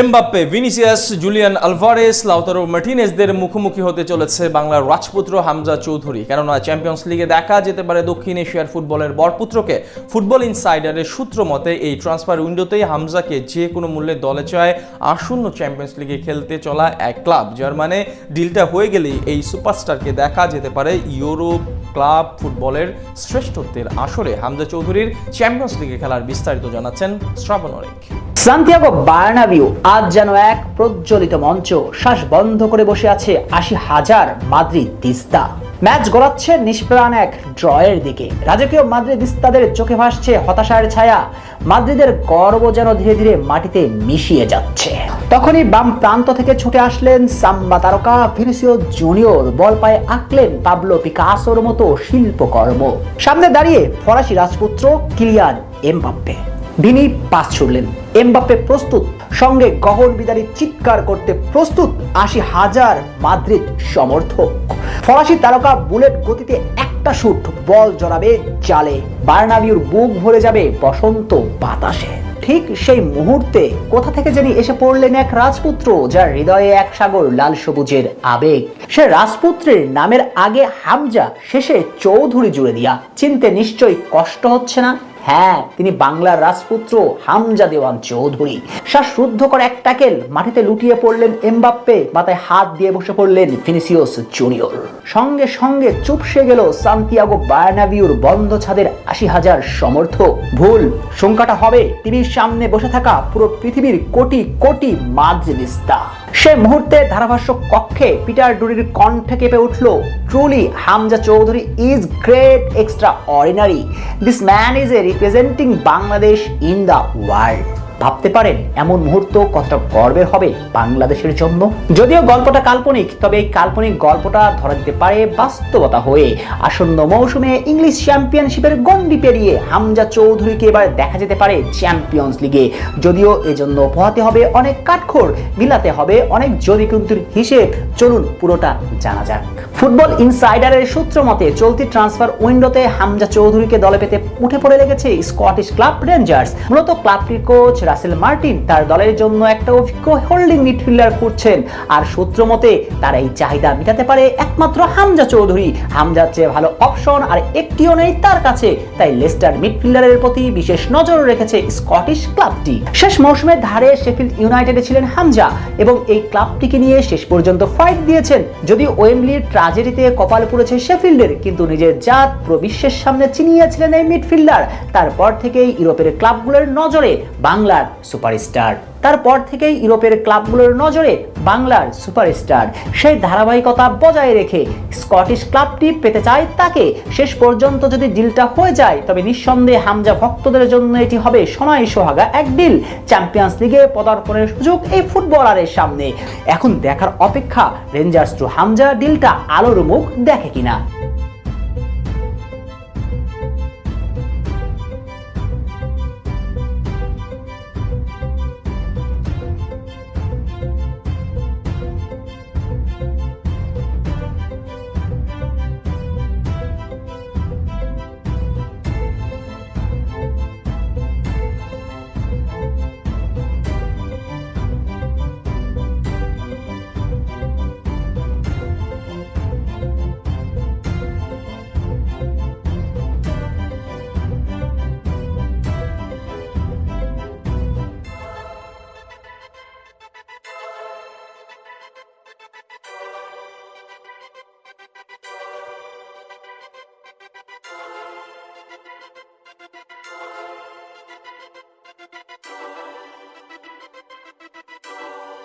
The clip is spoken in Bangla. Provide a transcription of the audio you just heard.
Mbappe, Vinicius, Julian Alvarez, Lautaro মার্টিনেসদের মুখোমুখি হতে চলেছে বাংলার রাজপুত্র হামজা চৌধুরী। কেননা, চ্যাম্পিয়ন্স লিগে দেখা যেতে পারে দক্ষিণ এশিয়ার ফুটবলের বরপুত্রকে। ফুটবল ইনসাইডারের সূত্র মতে, এই ট্রান্সফার উইন্ডোতেই হামজাকে যে কোনো মূল্যে দলে চায় আসন্ন চ্যাম্পিয়ন্স লিগে খেলতে চলা এক ক্লাব। যার মানে ডিলটা হয়ে গেলেই এই সুপারস্টারকে দেখা যেতে পারে ইউরোপ ক্লাব ফুটবলের শ্রেষ্ঠত্বের আসরে। হামজা চৌধুরীর চ্যাম্পিয়ন্স লিগে খেলার বিস্তারিত জানাচ্ছেন শ্রাবণ অনেক সান্তিয়াগো বার্নাবিউ আজ যেন এক প্রজ্বলিত মঞ্চ। শ্বাস বন্ধ করে বসে আছে আশি হাজার মাদ্রিদ তিস্তা। ম্যাচ গড়াচ্ছে নিষ্প্রাণ এক ড্রয়ের দিকে। রাজকীয় মাদ্রিদিস্তাদের চোখে ভাসছে হতাশার ছায়া। মাদ্রিদের গর্ব যেন ধীরে ধীরে মাটিতে মিশিয়ে যাচ্ছে। তখনই বাম প্রান্ত থেকে ছুটে আসলেন সাম্বা তারকা ভিনিসিও জুনিয়র। বল পায়ে আঁকলেন পাবলো পিকাসোর মতো শিল্পকর্ম। সামনে দাঁড়িয়ে ফরাসি রাজপুত্র কিলিয়ান এমবাপ্পে। ভিনি পাস ছুড়লেন। এমবাপ্পে প্রস্তুত, সঙ্গে গহন বিদারী চিৎকার করতে প্রস্তুত আশি হাজার মাদ্রিদ সমর্থক। ফরাসি তারকা বুলেট গতিতে একটা শুট বল জড়াবে জালে বার্নাবিউর বুক ভরে যাবে বসন্ত বাতাসে। ঠিক সেই মুহূর্তে কোথা থেকে জানি এসে পড়লেন এক রাজপুত্র, যার হৃদয়ে এক সাগর লাল সবুজের আবেগ। সে রাজপুত্রের নামের আগে হামজা শেষে চৌধুরী জুড়ে দিয়া। চিনতে নিশ্চয়ই কষ্ট হচ্ছে না? হ্যাঁ তিনি বাংলার রাজপুত্র হামজা দেওয়ান চৌধুরী। শ্বাসরুদ্ধ করে এক ট্যাকেল মাটিতে লুটিয়ে পড়লেন এমবাপ্পে, মাথায় হাত দিয়ে বসে পড়লেন ফিনিসিওস জুনিয়র। সঙ্গে সঙ্গে চুপসে গেল সান্তিয়াগো বার্নাবিউর বন্ধ ছাদের আশি হাজার সমর্থক। ভুল, সংখ্যাটা হবে টিভির সামনে বসে থাকা পুরো পৃথিবীর কোটি কোটি মাদ্রিদিস্তা সে মুহূর্তে ধারাভাষ্য কক্ষে পিটার ডুরির কণ্ঠে কেঁপে উঠল। Truly Hamza Chowdhury is great extraordinary this man is a representing Bangladesh in the world ভাবতে পারেন, এমন মুহূর্ত কতটা গর্বের হবে বাংলাদেশের জন্য? যদিও গল্পটা কাল্পনিক, তবে এই কাল্পনিক গল্পটা ধরা দিতে পারে বাস্তবতা হয়ে। আসন্ন মৌসুমে ইংলিশ চ্যাম্পিয়নশিপের গন্ডি পেরিয়ে হামজা চৌধুরীকে এবার দেখা যেতে পারে চ্যাম্পিয়ন্স লিগে যদিও এজন্য পোহাতে হবে অনেক কাঠখোর, মিলাতে হবে অনেক যদি কিন্তু হিসেব। চলুন পুরোটা জানা যাক। ফুটবল ইনসাইডারের সূত্র মতে, চলতি ট্রান্সফার উইন্ডোতে হামজা চৌধুরীকে দলে পেতে উঠে পড়ে লেগেছে স্কটিশ ক্লাব রেঞ্জার্স মূলত ক্লাবটির কোচ রাসেল মার্টিন। তার দলের জন্য একটা অভিজ্ঞ হোল্ডিং মিডফিল্ডার খুঁজছেন আর সূত্র মতে, তার এই চাহিদা মেটাতে পারে একমাত্র হামজা চৌধুরী। হামজার চেয়ে ভালো অপশন আর একটিও নেই তার কাছে। তাই লেস্টার মিডফিল্ডারের প্রতি বিশেষ নজর রেখেছে স্কটিশ ক্লাবটি শেষ মৌসুমের ধারে শেফিল্ড ইউনাইটেডে ছিলেন হামজা এবং এই ক্লাবটিকে নিয়ে শেষ পর্যন্ত ফাইট দিয়েছেন। যদিও ওয়েমলির ট্রাজেডিতে কপাল পড়েছে শেফিল্ডের কিন্তু নিজের জাত পুরো বিশ্বের সামনে চিনিয়েছিলেন এই মিডফিল্ডার তারপর থেকেই ইউরোপের ক্লাবগুলোর নজরে বাংলার সুপারস্টার। তারপর থেকেই ইউরোপের ক্লাবগুলোর নজরে বাংলার সুপারস্টার। সেই ধারাবাহিকতা বজায় রেখে স্কটিশ ক্লাবটি পেতে চায় তাকে। শেষ পর্যন্ত যদি ডিলটা হয়ে যায়, তবে নিঃসন্দেহে হামজা ভক্তদের জন্য এটি হবে সোনাই সোহাগা এক ডিল। চ্যাম্পিয়ন্স লিগে পদার্পণের সুযোগ এই ফুটবলারের সামনে। এখন দেখার অপেক্ষা রেঞ্জার্স টু হামজা ডিলটা আলোর মুখ দেখে কিনা।